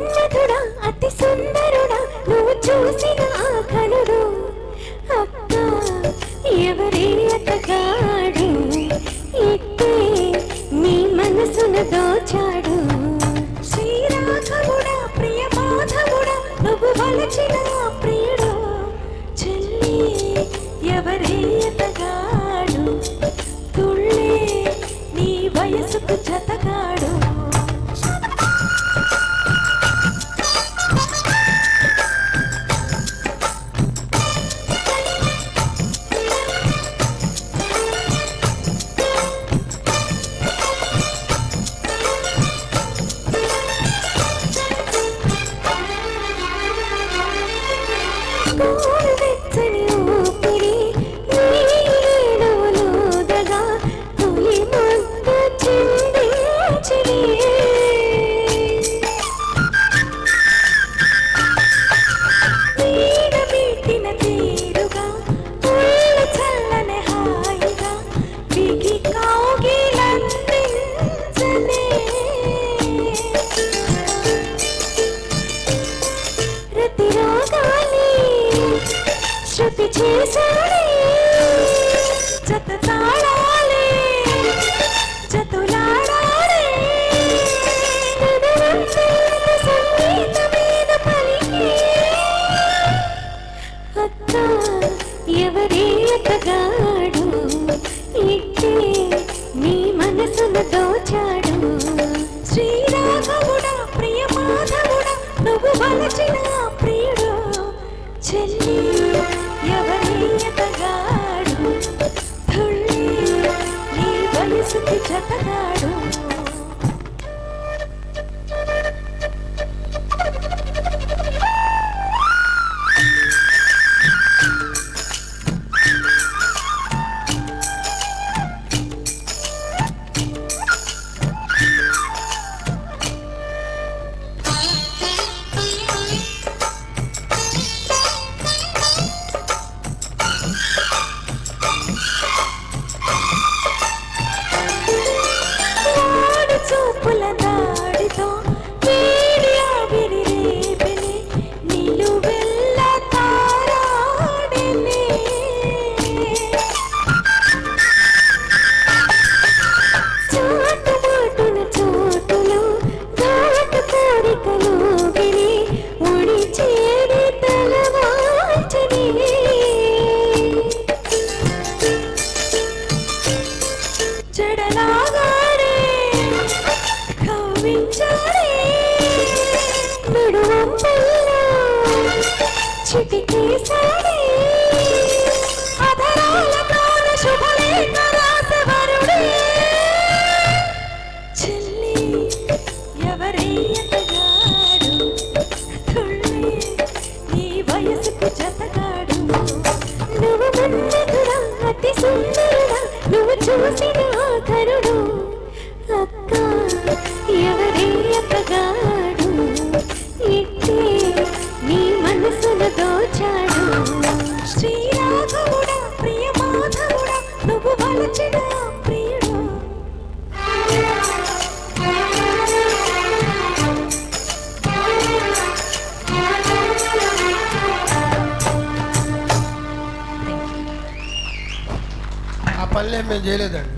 మన్మధుడా అతి సుందరుడా నువ్వు చూసిన కనుడు అక్క ఎవరే అతగాడు? ఇట్టే నీ మనసున దోచాడు. శ్రీరాఘవుడా ప్రియ మాధవుడా నువ్వు ఎవరే అతగాడు? ఇట్టే నీ మనసును దోచాడు. శ్రీరాఘవుడా ప్రియ మాధవుడా నువ్వు వలచిన ప్రియుడు. చెల్లి ముసుకు చక్కగాడు. చిటికి పనులే మేము చేయలేదండి.